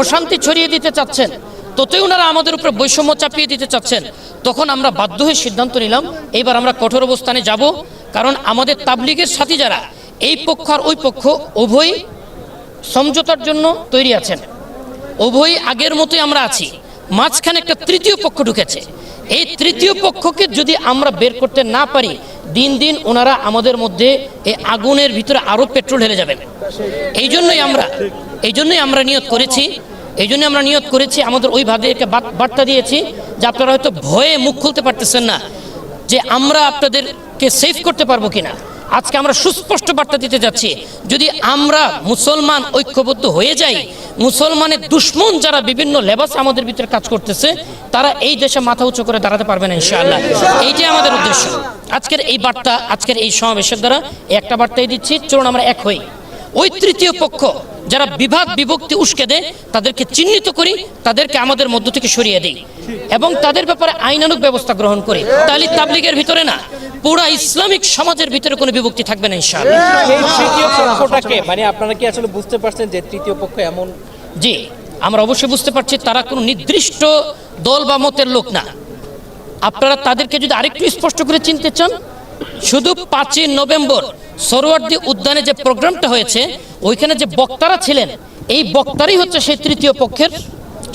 অশান্তি ছড়িয়ে দিতে চাচ্ছেন, ততই ওনারা আমাদের উপরে বৈষম্য চাপিয়ে দিতে চাচ্ছেন। তখন আমরা বাধ্য হয়ে সিদ্ধান্ত নিলাম, এইবার আমরা কঠোর অবস্থানে যাব, কারণ আমাদের তাবলিগের সাথী যারা, এই পক্ষ আর ওই পক্ষ উভয় সমঝোতার জন্য তৈরি আছেন। উভয় আগের মতোই আমরা আছি। মাঝখানে একটা তৃতীয় পক্ষ ঢুকেছে। এই তৃতীয় পক্ষকে যদি আমরা বের করতে না পারি, দিন দিন ওনারা আমাদের মধ্যে এই আগুনের ভিতরে আরও পেট্রোল ঢেলে যাবেন। এই জন্যই আমরা এই জন্যই আমরা নিয়ত করেছি এই জন্য আমরা নিয়ত করেছি, আমাদের ওই বাত- বার্তা দিয়েছি, যে আপনারা হয়তো ভয়ে মুখ খুলতে পারতেছেন না, যে আমরা আপনাদেরকে সেভ করতে পারব কিনা। আজকে আমরা সুস্পষ্ট বার্তা দিতে যাচ্ছি, যদি আমরা মুসলমান ঐক্যবদ্ধ হয়ে যাই, মুসলমানের দুশ্মন যারা বিভিন্ন লেবাস আমাদের ভিতরে কাজ করতেছে, তারা এই দেশে মাথা উঁচু করে দাঁড়াতে পারবে না, ইনশাআল্লাহ। এইটাই আমাদের উদ্দেশ্য। আজকের এই বার্তা, আজকের এই সমাবেশের দ্বারা একটা বার্তাই দিচ্ছি, চলুন আমরা এক হই। ওই তৃতীয় পক্ষ যারা বিভাগ বিভক্তি উস্কে দেয় তাদেরকে চিহ্নিত করি তাদেরকে আমাদের মধ্য থেকে সরিয়ে দিই এবং তাদের ব্যাপারে আইনানুক ব্যবস্থা গ্রহণ করি। তাহলে তাবলিগের ভিতরে না পুরা ইসলামিক সমাজের ভিতরে কোনো বিভক্তি থাকবে না ইনশাআল্লাহ। তৃতীয় পক্ষটাকে মানে আপনারা কি আসলে বুঝতে পারছেন যে তৃতীয় পক্ষ এমন? জি আমরা অবশ্যই বুঝতে পারছি তারা কোনো নির্দিষ্ট দল বা মতের লোক না। আপনারা তাদেরকে যদি আরেকটু স্পষ্ট করে চিনতে চান শুধু পাঁচই নভেম্বর সরোয়ার্দি উদ্যানে যে প্রোগ্রামটা হয়েছে ওইখানে যে বক্তারা ছিলেন এই বক্তারাই হচ্ছে সেই তৃতীয় পক্ষের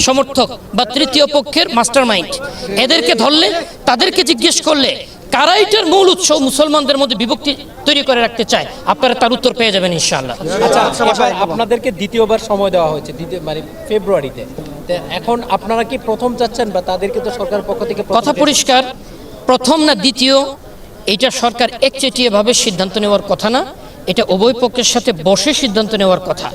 সমর্থক বা তৃতীয় পক্ষের মাস্টার মাইন্ড এদেরকে ধরলে তাদেরকে জিজ্ঞেস করলে কারা এটার মূল উৎস মুসলমানদের মধ্যে বিভক্তি তৈরি করে রাখতে চায়? আপনারা তার উত্তর পেয়ে যাবেন ইনশাআল্লাহ। আচ্ছা আপনাদেরকে দ্বিতীয়বার সময় দেওয়া হয়েছে দ্বিতীয় মানে ফেব্রুয়ারিতে। এখন আপনারা কি প্রথম চাচ্ছেন বা তাদেরকে তো সরকারের পক্ষ থেকে কথা পরিষ্কার প্রথম না দ্বিতীয়? এটা সরকার একচেটিয়াভাবে সিদ্ধান্ত নেওয়ার কথা না, এটা উভয় পক্ষের সাথে বসে সিদ্ধান্ত নেওয়ার কথা।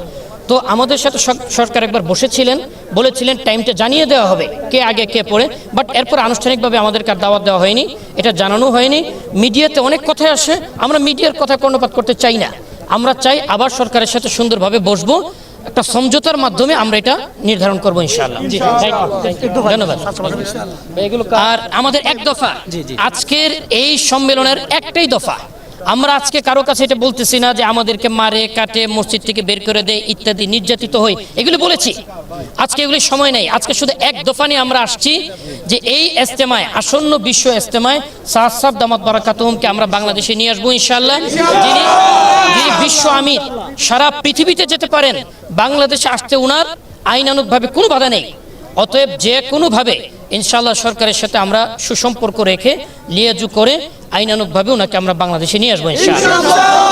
তো আমাদের সাথে সরকার একবার বসেছিলেন, বলেছিলেন টাইমটা জানিয়ে দেওয়া হবে, কে আগে কে পড়ে, বাট এরপর আনুষ্ঠানিকভাবে আমাদেরকে আর দাওয়াত দেওয়া হয়নি, এটা জানানো হয়নি। মিডিয়াতে অনেক কথাই আসে, আমরা মিডিয়ার কথা কর্ণপাত করতে চাই না। আমরা চাই আবার সরকারের সাথে সুন্দরভাবে বসবো একটা সমঝোতার মাধ্যমে আমরা এটা নির্ধারণ করব ইনশাআল্লাহ। ধন্যবাদ। আর আমাদের এক দফা। আজকের এই সম্মেলনের একটাই দফা। আমরা আজকে কারও কাছে এটা বলতেছি না যে আমাদেরকে মারে, কাটে, মসজিদ থেকে বের করে দেয় ইত্যাদি, নির্যাতিত হই। এগুলো বলেছি। আজকে এগুলি সময় নেই। আজকে শুধু এক দফা নিয়ে আমরা আসছি যে এই এস্তেমায় আসন্ন বিশ্ব এস্তেমায় সাহসাব সাহ দামাত বারাকাতুমকে আমরা বাংলাদেশে নিয়ে আসব ইনশাল্লাহ যিনি যিনি বিশ্ব আমির। সারা পৃথিবীতে যেতে পারেন, বাংলাদেশে আসতে উনার আইনানুগভাবে কোনো বাধা নেই। অতএব যে কোনোভাবে ইনশাল্লাহ সরকারের সাথে আমরা সুসম্পর্ক রেখে লিয়াজু করে আইনানুকভাবে ওনাকে আমরা বাংলাদেশে নিয়ে আসব ইনশাআল্লাহ।